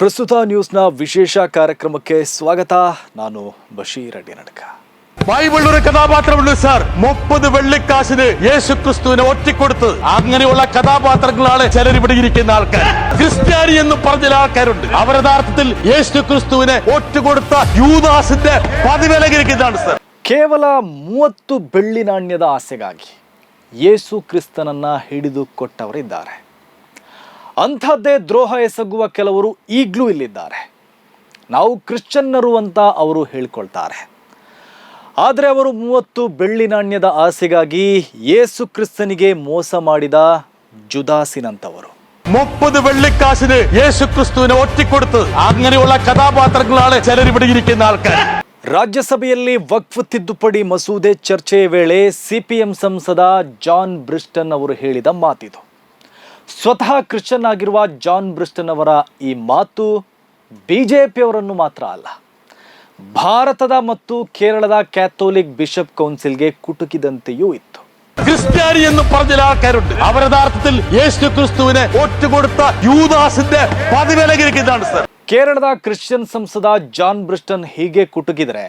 ಪ್ರಸ್ತುತ ನ್ಯೂಸ್ನ ವಿಶೇಷ ಕಾರ್ಯಕ್ರಮಕ್ಕೆ ಸ್ವಾಗತ ನಾನು ಬಶೀರ್ ಅಡ್ಡಿ ನಡಕ ബൈബിളിൽ ഒരു കഥാപാത്രമുണ്ട് സാർ മുപ്പത് വെള്ളിക്കാശിന് യേശു ക്രിസ്തുവിനെ ഒറ്റിക്കൊടുത്തത് അങ്ങനെയുള്ള കഥാപാത്രങ്ങളാണ് ചിലർ ഇവിടെ ഇരിക്കുന്ന ആൾക്കാർ ക്രിസ്ത്യാനി എന്ന് പറഞ്ഞ ആൾക്കാരുണ്ട് അവർ യഥാർത്ഥത്തിൽ യേശു ക്രിസ്തുവിനെ ഒറ്റുകൊടുത്ത യൂദാസിന്റെ പതിവിലകിരിക്കുന്നതാണ് സാർ ಕೇವಲ ಮೂವತ್ತು ಬೆಳ್ಳಿ ನಾಣ್ಯದ ಆಸೆಗಾಗಿ ಯೇಸು ಕ್ರಿಸ್ತನನ್ನ ಹಿಡಿದು ಕೊಟ್ಟವರಿದ್ದಾರೆ ಅಂಥದ್ದೇ ದ್ರೋಹ ಎಸಗುವ ಕೆಲವರು ಈಗಲೂ ಇಲ್ಲಿದ್ದಾರೆ ನಾವು ಕ್ರಿಶ್ಚನ್ನರು ಅಂತ ಅವರು ಹೇಳ್ಕೊಳ್ತಾರೆ ಆದರೆ ಅವರು ಮೂವತ್ತು ಬೆಳ್ಳಿ ನಾಣ್ಯದ ಆಸೆಗಾಗಿ ಯೇಸು ಕ್ರಿಸ್ತನಿಗೆ ಮೋಸ ಮಾಡಿದ ಜುದಾಸಿನಂತವರು മുപ്പത് വെള്ളിക്കാശിന് യേശു ക്രിസ്തുവിനെ ഒറ്റിക്കൊടുത്തത് അങ്ങനെയുള്ള കഥാപാത്രങ്ങളാണ് ചിലർ ഇവിടെ ഇരിക്കുന്ന ആൾക്കാർ ರಾಜ್ಯಸಭೆಯಲ್ಲಿ ವಕ್ಫ್ ತಿದ್ದುಪಡಿ ಮಸೂದೆ ಚರ್ಚೆಯ ವೇಳೆ ಸಿಪಿಎಂ ಸಂಸದ ಜಾನ್ ಬ್ರಿಸ್ಟನ್ ಅವರು ಹೇಳಿದ ಮಾತಿದು ಸ್ವತಃ ಕ್ರಿಶ್ಚಿಯನ್ ಆಗಿರುವ ಜಾನ್ ಬ್ರಿಸ್ಟನ್ ಅವರ ಈ ಮಾತು ಬಿಜೆಪಿಯವರನ್ನು ಮಾತ್ರ ಅಲ್ಲ ಭಾರತದ ಮತ್ತು ಕೇರಳದ ಕ್ಯಾಥೋಲಿಕ್ ಬಿಷಪ್ ಕೌನ್ಸಿಲ್ಗೆ ಕುಟುಕಿದಂತೆಯೂ ಇತ್ತು ക്രിസ്ത്യാനി എന്ന് പറഞ്ഞ ആൾക്കാരുണ്ട് അവർ യഥാർത്ഥത്തിൽ യേശു ക്രിസ്തുവിനെ ഒറ്റുകൊടുത്ത യൂദാസിന്റെ പതിവിലകിരിക്കുന്നതാണ് സാർ ಕೇರಳದ ಕ್ರಿಶ್ಚಿಯನ್ ಸಂಸದ ಜಾನ್ ಬ್ರಿಸ್ಟನ್ ಹೀಗೆ ಕುಟುಕಿದರೆ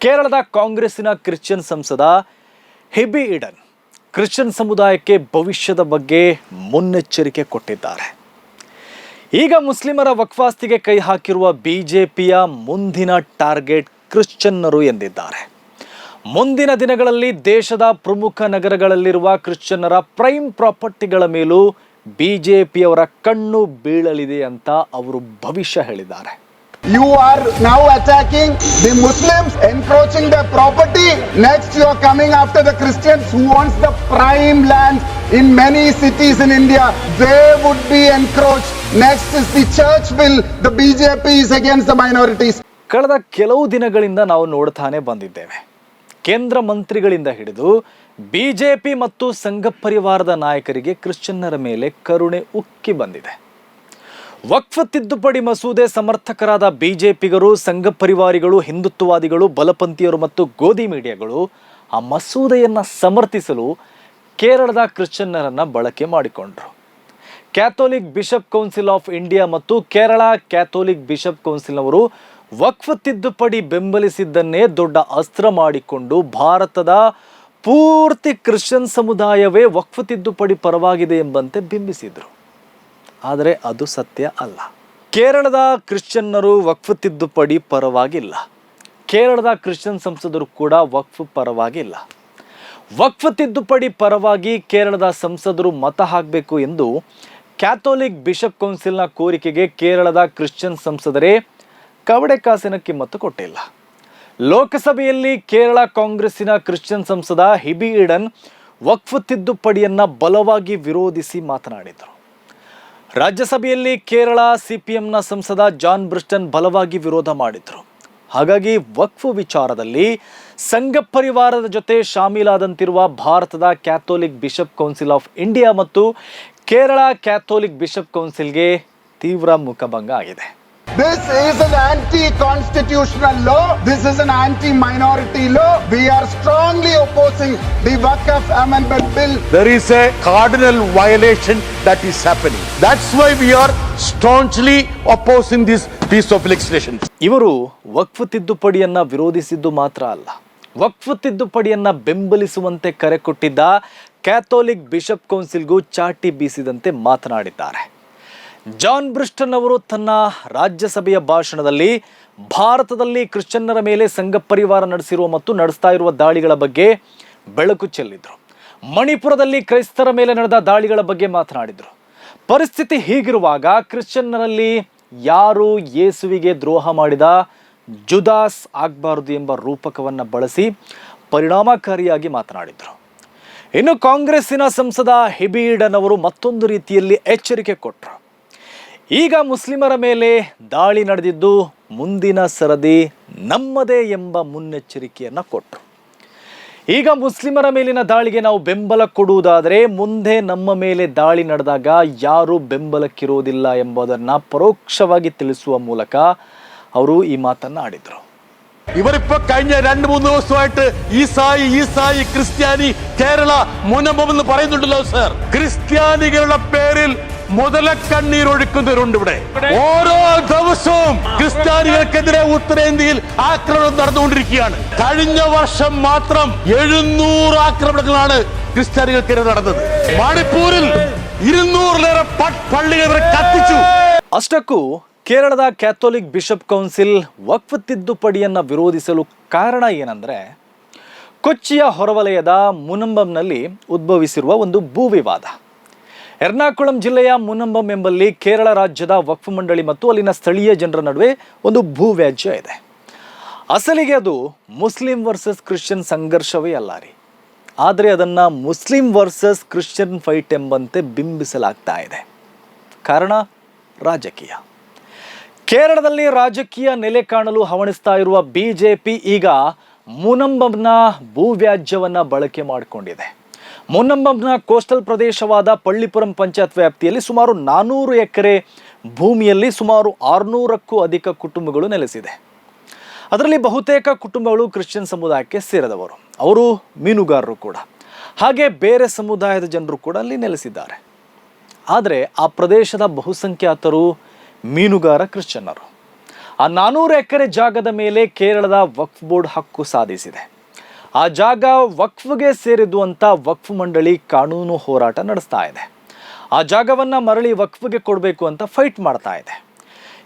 ಕೇರಳದ ಕಾಂಗ್ರೆಸ್ಸಿನ ಕ್ರಿಶ್ಚಿಯನ್ ಸಂಸದ ಹೆಬಿ ಇಡನ್ ಕ್ರಿಶ್ಚಿಯನ್ ಸಮುದಾಯಕ್ಕೆ ಭವಿಷ್ಯದ ಬಗ್ಗೆ ಮುನ್ನೆಚ್ಚರಿಕೆ ಕೊಟ್ಟಿದ್ದಾರೆ. ಈಗ ಮುಸ್ಲಿಮರ ವಕ್ಫಾಸ್ತಿಗೆ ಕೈ ಹಾಕಿರುವ ಬಿಜೆಪಿಯ ಮುಂದಿನ ಟಾರ್ಗೆಟ್ ಕ್ರಿಶ್ಚಿಯನ್ನರು ಎಂದಿದ್ದಾರೆ. ಮುಂದಿನ ದಿನಗಳಲ್ಲಿ ದೇಶದ ಪ್ರಮುಖ ನಗರಗಳಲ್ಲಿರುವ ಕ್ರಿಶ್ಚಿಯನ್ನರ ಪ್ರೈಮ್ ಪ್ರಾಪರ್ಟಿಗಳ ಮೇಲೂ ಬಿಜೆಪಿಯವರ ಕಣ್ಣು ಬೀಳಲಿದೆ ಅಂತ ಅವರು ಭವಿಷ್ಯ ಹೇಳಿದ್ದಾರೆ. You are now attacking the Muslims, encroaching their property. Next, you are coming after the Christians who wants the prime land in many cities in India. They would be encroached. Next is the church bill. The BJP is against the minorities. ಕಳೆದ ಕೆಲವು ದಿನಗಳಿಂದ ನಾವು ನೋಡ್ತಾನೆ ಬಂದಿದ್ದೇವೆ ಕೇಂದ್ರ ಮಂತ್ರಿಗಳಿಂದ ಹಿಡಿದು BJP ಮತ್ತು ಸಂಘ ಪರಿವಾರದ ನಾಯಕರಿಗೆ ಕ್ರಿಶ್ಚಿಯನ್ನರ ಮೇಲೆ ಕರುಣೆ ಉಕ್ಕಿ ಬಂದಿದೆ ವಕ್ಫ್ ತಿದ್ದುಪಡಿ ಮಸೂದೆ ಸಮರ್ಥಕರಾದ ಬಿಜೆಪಿಗರು, ಸಂಘ ಪರಿವಾರಿಗಳು, ಹಿಂದುತ್ವವಾದಿಗಳು, ಬಲಪಂಥೀಯರು ಮತ್ತು ಗೋಧಿ ಮೀಡಿಯಾಗಳು ಆ ಮಸೂದೆಯನ್ನು ಸಮರ್ಥಿಸಲು ಕೇರಳದ ಕ್ರಿಶ್ಚಿಯನ್ನರನ್ನು ಬಳಕೆ ಮಾಡಿಕೊಂಡರು. Catholic bishop council of India ಮತ್ತು ಕೇರಳ ಕ್ಯಾಥೋಲಿಕ್ ಬಿಷಪ್ ಕೌನ್ಸಿಲ್ನವರು ವಕ್ಫ್ ತಿದ್ದುಪಡಿ ಬೆಂಬಲಿಸಿದ್ದನ್ನೇ ದೊಡ್ಡ ಅಸ್ತ್ರ ಮಾಡಿಕೊಂಡು ಭಾರತದ ಪೂರ್ತಿ ಕ್ರಿಶ್ಚಿಯನ್ ಸಮುದಾಯವೇ ವಕ್ಫ್ ತಿದ್ದುಪಡಿ ಪರವಾಗಿದೆ ಎಂಬಂತೆ ಬಿಂಬಿಸಿದ್ರು. ಆದರೆ ಅದು ಸತ್ಯ ಅಲ್ಲ. ಕೇರಳದ ಕ್ರಿಶ್ಚಿಯನ್ನರು ವಕ್ಫ್ ತಿದ್ದುಪಡಿ ಪರವಾಗಿಲ್ಲ. ಕೇರಳದ ಕ್ರಿಶ್ಚಿಯನ್ ಸಂಸದರು ಕೂಡ ವಕ್ಫ್ ಪರವಾಗಿಲ್ಲ. ವಕ್ಫ್ ತಿದ್ದುಪಡಿ ಪರವಾಗಿ ಕೇರಳದ ಸಂಸದರು ಮತ ಹಾಕಬೇಕು ಎಂದು ಕ್ಯಾಥೋಲಿಕ್ ಬಿಷಪ್ ಕೌನ್ಸಿಲ್ನ ಕೋರಿಕೆಗೆ ಕೇರಳದ ಕ್ರಿಶ್ಚಿಯನ್ ಸಂಸದರೇ ಕವಡೆ ಕಾಸಿನ ಕಿಮ್ಮತ್ತು ಕೊಟ್ಟಿಲ್ಲ. ಲೋಕಸಭೆಯಲ್ಲಿ ಕೇರಳ ಕಾಂಗ್ರೆಸ್ಸಿನ ಕ್ರಿಶ್ಚಿಯನ್ ಸಂಸದ ಹಿಬಿ ಈಡನ್ ವಕ್ಫ್ ತಿದ್ದುಪಡಿಯನ್ನು ಬಲವಾಗಿ ವಿರೋಧಿಸಿ ಮಾತನಾಡಿದರು. ರಾಜ್ಯಸಭೆಯಲ್ಲಿ ಕೇರಳ, ಸಿಪಿಎಂನ ಸಂಸದ ಜಾನ್ ಬ್ರಿಸ್ಟನ್ ಬಲವಾಗಿ ವಿರೋಧ ಮಾಡಿದ್ರು ಹಾಗಾಗಿ ವಕ್ಫ್ ವಿಚಾರದಲ್ಲಿ ಸಂಘ ಪರಿವಾರದ ಜೊತೆ ಶಾಮೀಲಾದಂತಿರುವ ಭಾರತದ Catholic bishop council of India ಮತ್ತು ಕೇರಳ ಕ್ಯಾಥೋಲಿಕ್ ಬಿಷಪ್ ಕೌನ್ಸಿಲ್ಗೆ ತೀವ್ರ ಮುಖಭಂಗ ಆಗಿದೆ. This is an anti-constitutional law. This is an anti-minority law. We are strongly opposing the Waqf Amendment Bill. there is a cardinal violation that is happening that's why we are staunchly opposing this piece of legislation ಇವರು ವಕ್ಫ್ ತಿದ್ದುಪಡಿಯನ್ನ ವಿರೋಧಿಸಿದ್ದು ಮಾತ್ರ ಅಲ್ಲ ವಕ್ಫ್ ತಿದ್ದುಪಡಿಯನ್ನ ಬೆಂಬಲಿಸುವಂತೆ ಕರೆ ಕೊಟ್ಟಿದ್ದ Catholic bishop ಕೌನ್ಸಿಲ್ಗೂ ಚಾಟಿ ಬೀಸಿದಂತೆ ಮಾತನಾಡಿದ್ದಾರೆ John ಬ್ರಿಸ್ಟನ್ ಅವರು ತನ್ನ ರಾಜ್ಯಸಭೆಯ ಭಾಷಣದಲ್ಲಿ ಭಾರತದಲ್ಲಿ ಕ್ರಿಶ್ಚಿಯನ್ನರ ಮೇಲೆ ಸಂಘ ಪರಿವಾರ ನಡೆಸಿರುವ ಮತ್ತು ನಡೆಸ್ತಾ ಇರುವ ದಾಳಿಗಳ ಬಗ್ಗೆ ಬೆಳಕು ಚೆಲ್ಲಿದ್ರು. ಮಣಿಪುರದಲ್ಲಿ ಕ್ರೈಸ್ತರ ಮೇಲೆ ನಡೆದ ದಾಳಿಗಳ ಬಗ್ಗೆ ಮಾತನಾಡಿದರು. ಪರಿಸ್ಥಿತಿ ಹೀಗಿರುವಾಗ ಕ್ರಿಶ್ಚಿಯನ್ನರಲ್ಲಿ ಯಾರು ಯೇಸುವಿಗೆ ದ್ರೋಹ ಮಾಡಿದ ಜುದಾಸ್ ಆಗಬಾರದು ಎಂಬ ರೂಪಕವನ್ನು ಬಳಸಿ ಪರಿಣಾಮಕಾರಿಯಾಗಿ ಮಾತನಾಡಿದರು. ಇನ್ನು ಕಾಂಗ್ರೆಸ್ಸಿನ ಸಂಸದ ಹಿಬಿಡನ್ ಅವರು ಮತ್ತೊಂದು ರೀತಿಯಲ್ಲಿ ಎಚ್ಚರಿಕೆ ಕೊಟ್ಟರು ಈಗ ಮುಸ್ಲಿಮರ ಮೇಲೆ ದಾಳಿ ನಡೆದಿದ್ದು ಮುಂದಿನ ಸರದಿ ನಮ್ಮದೇ ಎಂಬ ಮುನ್ನೆಚ್ಚರಿಕೆಯನ್ನು ಕೊಟ್ಟರು ಈಗ ಮುಸ್ಲಿಮರ ಮೇಲಿನ ದಾಳಿಗೆ ನಾವು ಬೆಂಬಲ ಕೊಡುವುದಾದರೆ ಮುಂದೆ ನಮ್ಮ ಮೇಲೆ ದಾಳಿ ನಡೆದಾಗ ಯಾರೂ ಬೆಂಬಲಕ್ಕಿರೋದಿಲ್ಲ ಎಂಬುದನ್ನು ಪರೋಕ್ಷವಾಗಿ ತಿಳಿಸುವ ಮೂಲಕ ಅವರು ಈ ಮಾತನ್ನು ಆಡಿದರು ഇവരിപ്പോ കഴിഞ്ഞ രണ്ട് മൂന്ന് ദിവസമായിട്ട് ഈസായി ഈസായി ക്രിസ്ത്യാനി കേരള മുനമ്പം എന്ന് പറയുന്നുണ്ടല്ലോ സർ ക്രിസ്ത്യാനികളുടെ പേരിൽ മുതലക്കണ്ണീർ ഒഴുക്കുന്നവരുണ്ട് ഇവിടെ ഓരോ ദിവസവും ക്രിസ്ത്യാനികൾക്കെതിരെ ഉത്തരേന്ത്യയിൽ ആക്രമണം നടന്നുകൊണ്ടിരിക്കുകയാണ് കഴിഞ്ഞ വർഷം മാത്രം എഴുന്നൂറ് ആക്രമണങ്ങളാണ് ക്രിസ്ത്യാനികൾക്കെതിരെ നടന്നത് മണിപ്പൂരിൽ ഇരുന്നൂറിലേറെ പ- പള്ളികൾ ഇവർ കത്തിച്ചു ಅಷ್ಟಕ್ಕೂ ಕೇರಳದ ಕ್ಯಾಥೋಲಿಕ್ ಬಿಷಪ್ ಕೌನ್ಸಿಲ್ ವಕ್ಫ್ ತಿದ್ದುಪಡಿಯನ್ನು ವಿರೋಧಿಸಲು ಕಾರಣ ಏನಂದರೆ ಕೊಚ್ಚಿಯ ಹೊರವಲಯದ ಮುನಂಬಂನಲ್ಲಿ ಉದ್ಭವಿಸಿರುವ ಒಂದು ಭೂ ವಿವಾದ ಎರ್ನಾಕುಳಂ ಜಿಲ್ಲೆಯ ಮುನಂಬಂ ಎಂಬಲ್ಲಿ ಕೇರಳ ರಾಜ್ಯದ ವಕ್ಫ್ ಮಂಡಳಿ ಮತ್ತು ಅಲ್ಲಿನ ಸ್ಥಳೀಯ ಜನರ ನಡುವೆ ಒಂದು ಭೂವ್ಯಾಜ್ಯ ಇದೆ. ಅಸಲಿಗೆ ಅದು ಮುಸ್ಲಿಂ ವರ್ಸಸ್ ಕ್ರಿಶ್ಚಿಯನ್ ಸಂಘರ್ಷವೇ ಅಲ್ಲ ರೀ. ಆದರೆ ಅದನ್ನು ಮುಸ್ಲಿಂ ವರ್ಸಸ್ ಕ್ರಿಶ್ಚಿಯನ್ ಫೈಟ್ ಎಂಬಂತೆ ಬಿಂಬಿಸಲಾಗ್ತಾ ಇದೆ. ಕಾರಣ ರಾಜಕೀಯ. ಕೇರಳದಲ್ಲಿ ರಾಜಕೀಯ ನೆಲೆ ಕಾಣಲು ಹವಣಿಸ್ತಾ ಇರುವ ಬಿಜೆಪಿ ಈಗ ಮುನಂಬಂನ ಭೂವ್ಯಾಜ್ಯವನ್ನು ಬಳಕೆ ಮಾಡಿಕೊಂಡಿದೆ. ಮುನಂಬಂನ ಕೋಸ್ಟಲ್ ಪ್ರದೇಶವಾದ ಪಳ್ಳಿಪುರಂ ಪಂಚಾಯತ್ ವ್ಯಾಪ್ತಿಯಲ್ಲಿ ಸುಮಾರು ನಾನೂರು ಎಕರೆ ಭೂಮಿಯಲ್ಲಿ ಸುಮಾರು ಆರುನೂರಕ್ಕೂ ಅಧಿಕ ಕುಟುಂಬಗಳು ನೆಲೆಸಿದೆ. ಅದರಲ್ಲಿ ಬಹುತೇಕ ಕುಟುಂಬಗಳು ಕ್ರಿಶ್ಚಿಯನ್ ಸಮುದಾಯಕ್ಕೆ ಸೇರಿದವರು. ಅವರು ಮೀನುಗಾರರು ಕೂಡ. ಹಾಗೆ ಬೇರೆ ಸಮುದಾಯದ ಜನರು ಕೂಡ ಅಲ್ಲಿ ನೆಲೆಸಿದ್ದಾರೆ. ಆದರೆ ಆ ಪ್ರದೇಶದ ಬಹುಸಂಖ್ಯಾತರು ಮೀನುಗಾರ ಕ್ರಿಶ್ಚಿಯನ್ನರು. ಆ ನಾನೂರು ಎಕರೆ ಜಾಗದ ಮೇಲೆ ಕೇರಳದ ವಕ್ಫ್ ಬೋರ್ಡ್ ಹಕ್ಕು ಸಾಧಿಸಿದೆ. ಆ ಜಾಗ ವಕ್ಫ್ಗೆ ಸೇರಿದ್ದು ಅಂತ ವಕ್ಫ್ ಮಂಡಳಿ ಕಾನೂನು ಹೋರಾಟ ನಡೆಸ್ತಾ ಇದೆ. ಆ ಜಾಗವನ್ನು ಮರಳಿ ವಕ್ಫ್ಗೆ ಕೊಡಬೇಕು ಅಂತ ಫೈಟ್ ಮಾಡ್ತಾ ಇದೆ.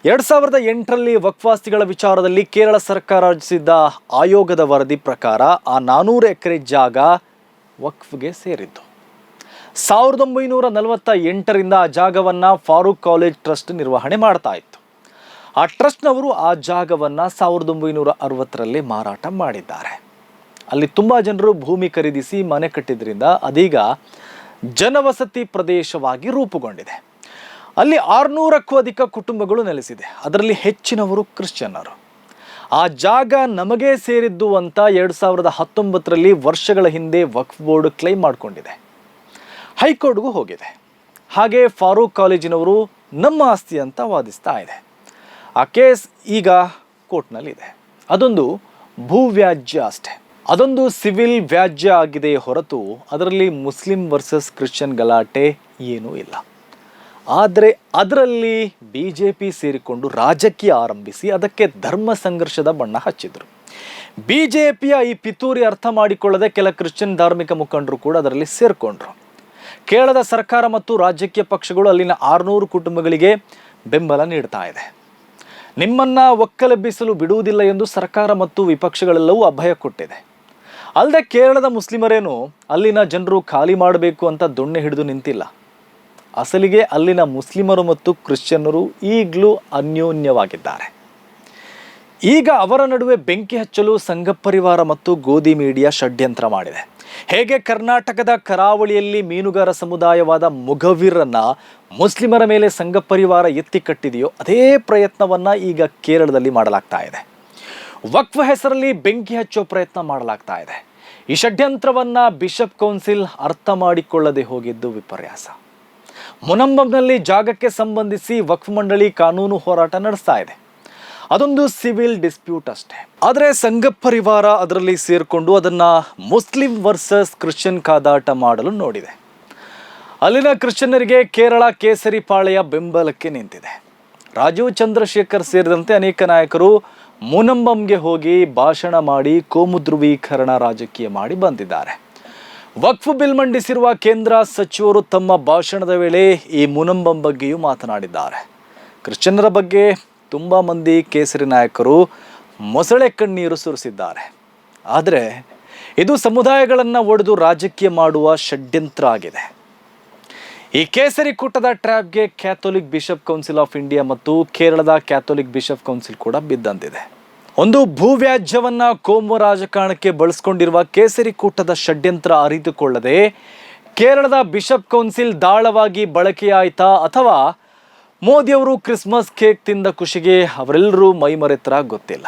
ಎರಡು ಸಾವಿರದ ಎಂಟರಲ್ಲಿ ವಕ್ಫಾಸ್ತಿಗಳ ವಿಚಾರದಲ್ಲಿ ಕೇರಳ ಸರ್ಕಾರ ರಚಿಸಿದ್ದ ಆಯೋಗದ ವರದಿ ಪ್ರಕಾರ ಆ ನಾನೂರು ಎಕರೆ ಜಾಗ ವಕ್ಫ್ಗೆ ಸೇರಿದ್ದು. ಸಾವಿರದ ಒಂಬೈನೂರ ನಲವತ್ತ ಎಂಟರಿಂದ ಆ ಜಾಗವನ್ನು ಫಾರೂಕ್ ಕಾಲೇಜ್ ಟ್ರಸ್ಟ್ ನಿರ್ವಹಣೆ ಮಾಡ್ತಾ ಇತ್ತು. ಆ ಟ್ರಸ್ಟ್ನವರು ಆ ಜಾಗವನ್ನು ಸಾವಿರದ ಒಂಬೈನೂರ ಅರವತ್ತರಲ್ಲಿ ಮಾರಾಟ ಮಾಡಿದ್ದಾರೆ. ಅಲ್ಲಿ ತುಂಬ ಜನರು ಭೂಮಿ ಖರೀದಿಸಿ ಮನೆ ಕಟ್ಟಿದ್ರಿಂದ ಅದೀಗ ಜನವಸತಿ ಪ್ರದೇಶವಾಗಿ ರೂಪುಗೊಂಡಿದೆ. ಅಲ್ಲಿ ಆರುನೂರಕ್ಕೂ ಅಧಿಕ ಕುಟುಂಬಗಳು ನೆಲೆಸಿದೆ. ಅದರಲ್ಲಿ ಹೆಚ್ಚಿನವರು ಕ್ರಿಶ್ಚಿಯನ್ನರು. ಆ ಜಾಗ ನಮಗೆ ಸೇರಿದ್ದು ಅಂತ ಎರಡು ಸಾವಿರದ ಹತ್ತೊಂಬತ್ತರಲ್ಲಿ ವರ್ಷಗಳ ಹಿಂದೆ ವಕ್ಫ್ ಬೋರ್ಡ್ ಕ್ಲೈಮ್ ಮಾಡಿಕೊಂಡಿದೆ. ಹೈಕೋರ್ಟ್ಗೂ ಹೋಗಿದೆ. ಹಾಗೆ ಫಾರೂಕ್ ಕಾಲೇಜಿನವರು ನಮ್ಮ ಆಸ್ತಿ ಅಂತ ವಾದಿಸ್ತಾ ಇದೆ. ಆ ಕೇಸ್ ಈಗ ಕೋರ್ಟ್ನಲ್ಲಿದೆ. ಅದೊಂದು ಭೂವ್ಯಾಜ್ಯ ಅಷ್ಟೇ. ಅದೊಂದು ಸಿವಿಲ್ ವ್ಯಾಜ್ಯ ಆಗಿದೆ ಹೊರತು ಅದರಲ್ಲಿ ಮುಸ್ಲಿಂ ವರ್ಸಸ್ ಕ್ರಿಶ್ಚಿಯನ್ ಗಲಾಟೆ ಏನೂ ಇಲ್ಲ. ಆದರೆ ಅದರಲ್ಲಿ ಬಿ ಜೆ ಪಿ ಸೇರಿಕೊಂಡು ರಾಜಕೀಯ ಆರಂಭಿಸಿ ಅದಕ್ಕೆ ಧರ್ಮ ಸಂಘರ್ಷದ ಬಣ್ಣ ಹಚ್ಚಿದರು. ಬಿ ಜೆ ಪಿಯ ಈ ಪಿತೂರಿ ಅರ್ಥ ಮಾಡಿಕೊಳ್ಳದೆ ಕೆಲ ಕ್ರಿಶ್ಚಿಯನ್ ಧಾರ್ಮಿಕ ಮುಖಂಡರು ಕೂಡ ಅದರಲ್ಲಿ ಸೇರಿಕೊಂಡ್ರು. ಕೇರಳದ ಸರ್ಕಾರ ಮತ್ತು ರಾಜಕೀಯ ಪಕ್ಷಗಳು ಅಲ್ಲಿನ ಆರುನೂರು ಕುಟುಂಬಗಳಿಗೆ ಬೆಂಬಲ ನೀಡ್ತಾ ಇದೆ. ನಿಮ್ಮನ್ನ ಒಕ್ಕಲೆಬ್ಬಿಸಲು ಬಿಡುವುದಿಲ್ಲ ಎಂದು ಸರ್ಕಾರ ಮತ್ತು ವಿಪಕ್ಷಗಳೆಲ್ಲವೂ ಅಭಯ ಕೊಟ್ಟಿದೆ. ಅಲ್ಲದೆ ಕೇರಳದ ಮುಸ್ಲಿಮರೇನು ಅಲ್ಲಿನ ಜನರು ಖಾಲಿ ಮಾಡಬೇಕು ಅಂತ ದೊಣ್ಣೆ ಹಿಡಿದು ನಿಂತಿಲ್ಲ. ಅಸಲಿಗೆ ಅಲ್ಲಿನ ಮುಸ್ಲಿಮರು ಮತ್ತು ಕ್ರಿಶ್ಚಿಯನ್ನರು ಈಗಲೂ ಅನ್ಯೋನ್ಯವಾಗಿದ್ದಾರೆ. ಈಗ ಅವರ ನಡುವೆ ಬೆಂಕಿ ಹಚ್ಚಲು ಸಂಘ ಪರಿವಾರ ಮತ್ತು ಗೋಧಿ ಮೀಡಿಯಾ ಷಡ್ಯಂತ್ರ ಮಾಡಿದೆ. ಹೇಗೆ ಕರ್ನಾಟಕದ ಕರಾವಳಿಯಲ್ಲಿ ಮೀನುಗಾರ ಸಮುದಾಯವಾದ ಮುಘವೀರನ್ನ ಮುಸ್ಲಿಮರ ಮೇಲೆ ಸಂಘ ಪರಿವಾರ ಎತ್ತಿ ಕಟ್ಟಿದೆಯೋ ಅದೇ ಪ್ರಯತ್ನವನ್ನ ಈಗ ಕೇರಳದಲ್ಲಿ ಮಾಡಲಾಗ್ತಾ ಇದೆ. ವಕ್ಫ್ ಹೆಸರಲ್ಲಿ ಬೆಂಕಿ ಹಚ್ಚೋ ಪ್ರಯತ್ನ ಮಾಡಲಾಗ್ತಾ ಇದೆ. ಈ ಷಡ್ಯಂತ್ರವನ್ನ ಬಿಷಪ್ ಕೌನ್ಸಿಲ್ ಅರ್ಥ ಮಾಡಿಕೊಳ್ಳದೆ ಹೋಗಿದ್ದು ವಿಪರ್ಯಾಸ. ಮುನಂಬಂನಲ್ಲಿ ಜಾಗಕ್ಕೆ ಸಂಬಂಧಿಸಿ ವಕ್ಫ್ ಮಂಡಳಿ ಕಾನೂನು ಹೋರಾಟ ನಡೆಸ್ತಾ ಇದೆ. ಅದೊಂದು ಸಿವಿಲ್ ಡಿಸ್ಪ್ಯೂಟ್ ಅಷ್ಟೇ. ಆದರೆ ಸಂಘ ಪರಿವಾರ ಅದರಲ್ಲಿ ಸೇರಿಕೊಂಡು ಅದನ್ನ ಮುಸ್ಲಿಂ ವರ್ಸಸ್ ಕ್ರಿಶ್ಚಿಯನ್ ಕಾದಾಟ ಮಾಡಲು ನೋಡಿದೆ. ಅಲ್ಲಿನ ಕ್ರಿಶ್ಚಿಯನ್ನರಿಗೆ ಕೇರಳ ಕೇಸರಿ ಪಾಳೆಯ ಬೆಂಬಲಕ್ಕೆ ನಿಂತಿದೆ. ರಾಜೀವ್ ಚಂದ್ರಶೇಖರ್ ಸೇರಿದಂತೆ ಅನೇಕ ನಾಯಕರು ಮುನಂಬಂಗೆ ಹೋಗಿ ಭಾಷಣ ಮಾಡಿ ಕೋಮು ಧ್ರುವೀಕರಣ ರಾಜಕೀಯ ಮಾಡಿ ಬಂದಿದ್ದಾರೆ. ವಕ್ಫ್ ಬಿಲ್ ಮಂಡಿಸಿರುವ ಕೇಂದ್ರ ಸಚಿವರು ತಮ್ಮ ಭಾಷಣದ ವೇಳೆ ಈ ಮುನಂಬಂ ಬಗ್ಗೆಯೂ ಮಾತನಾಡಿದ್ದಾರೆ. ಕ್ರಿಶ್ಚಿಯನ್ನರ ಬಗ್ಗೆ ತುಂಬ ಮಂದಿ ಕೇಸರಿ ನಾಯಕರು ಮೊಸಳೆ ಕಣ್ಣೀರು ಸುರಿಸಿದ್ದಾರೆ. ಆದರೆ ಇದು ಸಮುದಾಯಗಳನ್ನು ಒಡೆದು ರಾಜಕೀಯ ಮಾಡುವ ಷಡ್ಯಂತ್ರ ಆಗಿದೆ. ಈ ಕೇಸರಿ ಕೂಟದ ಟ್ರ್ಯಾಪ್ಗೆ Catholic bishop council of India ಮತ್ತು ಕೇರಳದ ಕ್ಯಾಥೋಲಿಕ್ ಬಿಷಪ್ ಕೌನ್ಸಿಲ್ ಕೂಡ ಬಿದ್ದಂತಿದೆ. ಒಂದು ಭೂವ್ಯಾಜ್ಯವನ್ನ ಕೋಮು ರಾಜಕಾರಣಕ್ಕೆ ಬಳಸ್ಕೊಂಡಿರುವ ಕೇಸರಿ ಕೂಟದ ಷಡ್ಯಂತ್ರ ಅರಿತುಕೊಳ್ಳದೆ ಕೇರಳದ ಬಿಷಪ್ ಕೌನ್ಸಿಲ್ ದಾಳವಾಗಿ ಬಳಕೆಯಾಯಿತಾ ಅಥವಾ ಮೋದಿಯವರು ಕ್ರಿಸ್ಮಸ್ ಕೇಕ್ ತಿಂದ ಖುಷಿಗೆ ಅವರೆಲ್ಲರೂ ಮೈಮರೆತರ ಗೊತ್ತಿಲ್ಲ.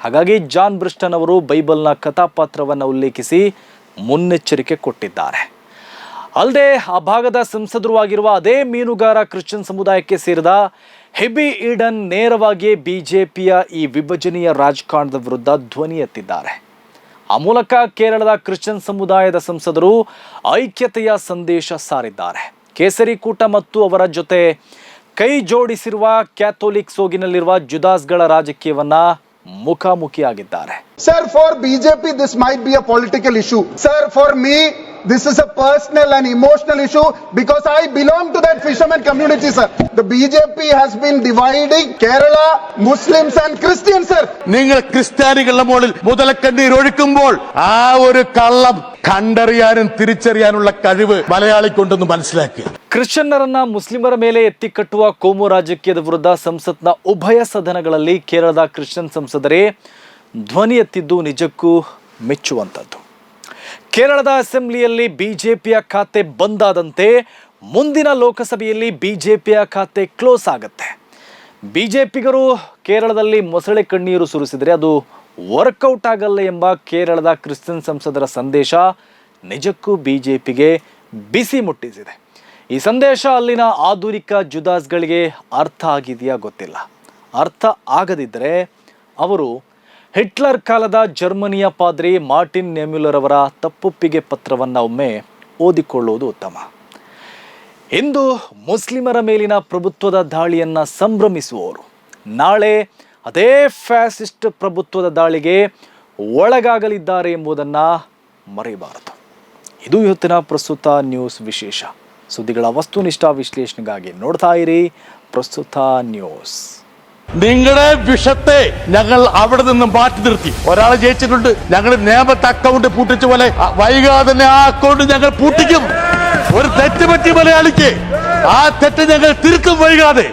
ಹಾಗಾಗಿ ಜಾನ್ ಬ್ರಿಸ್ಟನ್ ಅವರು ಬೈಬಲ್ನ ಕಥಾಪಾತ್ರವನ್ನು ಉಲ್ಲೇಖಿಸಿ ಮುನ್ನೆಚ್ಚರಿಕೆ ಕೊಟ್ಟಿದ್ದಾರೆ. ಅಲ್ಲದೆ ಆ ಭಾಗದ ಸಂಸದರು ಆಗಿರುವ ಅದೇ ಮೀನುಗಾರ ಕ್ರಿಶ್ಚಿಯನ್ ಸಮುದಾಯಕ್ಕೆ ಸೇರಿದ ಹೆಬಿ ಈಡನ್ ನೇರವಾಗಿ ಬಿಜೆಪಿಯ ಈ ವಿಭಜನೆಯ ರಾಜಕಾರಣದ ವಿರುದ್ಧ ಧ್ವನಿ ಎತ್ತಿದ್ದಾರೆ. ಆ ಮೂಲಕ ಕೇರಳದ ಕ್ರಿಶ್ಚಿಯನ್ ಸಮುದಾಯದ ಸಂಸದರು ಐಕ್ಯತೆಯ ಸಂದೇಶ ಸಾರಿದ್ದಾರೆ. ಕೇಸರಿ ಕೂಟ ಮತ್ತು ಅವರ ಜೊತೆ ಕೈ ಜೋಡಿಸಿರುವ ಕ್ಯಾಥೋಲಿಕ್ ಸೋಗಿನಲ್ಲಿರುವ ಜುದಾಸ್ಗಳ ರಾಜಕೀಯವನ್ನ ಮುಖಾಮುಖಿಯಾಗಿದ್ದಾರೆ. Sir for BJP this might be a political issue sir for Sir, for me, this is a personal and emotional issue because I belong to that fisherman community, sir. The BJP has been dividing Kerala, Muslims and Christians, sir. നിങ്ങൾ ക്രിസ്ത്യാനികളുടെ മുകളിൽ മുതലക്കണ്ണീർ ഒഴുക്കുമ്പോൾ ആ ഒരു കള്ളം കണ്ടറിയാനും തിരിച്ചറിയാനുള്ള കഴിവ് മലയാളിക്കൊണ്ടെന്ന് മനസ്സിലാക്കുക ಕ್ರಿಶ್ಚಿಯನ್ನರನ್ನ ಮುಸ್ಲಿಮರ ಮೇಲೆ ಎತ್ತಿಕಟ್ಟುವ ಕೋಮು ರಾಜಕೀಯದ ವಿರುದ್ಧ ಸಂಸತ್ನ ಉಭಯ ಸದನಗಳಲ್ಲಿ ಕೇರಳದ ಕ್ರಿಶ್ಚಿಯನ್ ಸಂಸದರೇ ಧ್ವನಿ ಎತ್ತಿದ್ದು ನಿಜಕ್ಕೂ ಮೆಚ್ಚುವಂಥದ್ದು ಕೇರಳದ ಅಸೆಂಬ್ಲಿಯಲ್ಲಿ ಬಿಜೆಪಿಯ ಖಾತೆ ಬಂದಾದಂತೆ ಮುಂದಿನ ಲೋಕಸಭೆಯಲ್ಲಿ ಬಿಜೆಪಿಯ ಖಾತೆ ಕ್ಲೋಸ್ ಆಗುತ್ತೆ. ಬಿಜೆಪಿಗರು ಕೇರಳದಲ್ಲಿ ಮೊಸಳೆ ಕಣ್ಣೀರು ಸುರಿಸಿದರೆ ಅದು ವರ್ಕೌಟ್ ಆಗಲ್ಲ ಎಂಬ ಕೇರಳದ ಕ್ರಿಶ್ಚಿಯನ್ ಸಂಸದರ ಸಂದೇಶ ನಿಜಕ್ಕೂ ಬಿಜೆಪಿಗೆ ಬಿಸಿ ಮುಟ್ಟಿಸಿದೆ. ಈ ಸಂದೇಶ ಅಲ್ಲಿನ ಆಧುನಿಕ ಜುದಾಸ್ಗಳಿಗೆ ಅರ್ಥ ಆಗಿದೆಯಾ ಗೊತ್ತಿಲ್ಲ. ಅರ್ಥ ಆಗದಿದ್ದರೆ ಅವರು ಹಿಟ್ಲರ್ ಕಾಲದ ಜರ್ಮನಿಯ ಪಾದ್ರಿ ಮಾರ್ಟಿನ್ ನೆಮ್ಯುಲರ್ ಅವರ ತಪ್ಪುಪ್ಪಿಗೆ ಪತ್ರವನ್ನು ಒಮ್ಮೆ ಓದಿಕೊಳ್ಳುವುದು ಉತ್ತಮ. ಇಂದು ಮುಸ್ಲಿಮರ ಮೇಲಿನ ಪ್ರಭುತ್ವದ ದಾಳಿಯನ್ನು ಸಂಭ್ರಮಿಸುವವರು. ನಾಳೆ ಅದೇ ಫ್ಯಾಸಿಸ್ಟ್ ಪ್ರಭುತ್ವದ ದಾಳಿಗೆ ಒಳಗಾಗಲಿದ್ದಾರೆ ಎಂಬುದನ್ನು ಮರೆಯಬಾರದು. ಇದು ಇವತ್ತಿನ ಪ್ರಸ್ತುತ ನ್ಯೂಸ್ ವಿಶೇಷ. ಸುದ್ದಿಗಳ ವಸ್ತುನಿಷ್ಠ ವಿಶ್ಲೇಷಣೆಗಾಗಿ ನೋಡ್ತಾ ಇರಿ ಪ್ರಸ್ತುತ ನ್ಯೂಸ್. നിങ്ങളുടെ വിഷത്തെ ഞങ്ങൾ അവിടെ നിന്ന് മാറ്റി നിർത്തി. ഒരാൾ ജയിച്ചിട്ടുണ്ട്. ഞങ്ങൾ നിയമത്തെ അക്കൗണ്ട് പൂട്ടിച്ച പോലെ വൈകാതെ തന്നെ ആ അക്കൗണ്ട് ഞങ്ങൾ പൂട്ടിക്കും. ഒരു തെറ്റ് പറ്റി മലയാളിക്ക് ആ തെറ്റ് ഞങ്ങൾ തിരുത്തും വൈകാതെ.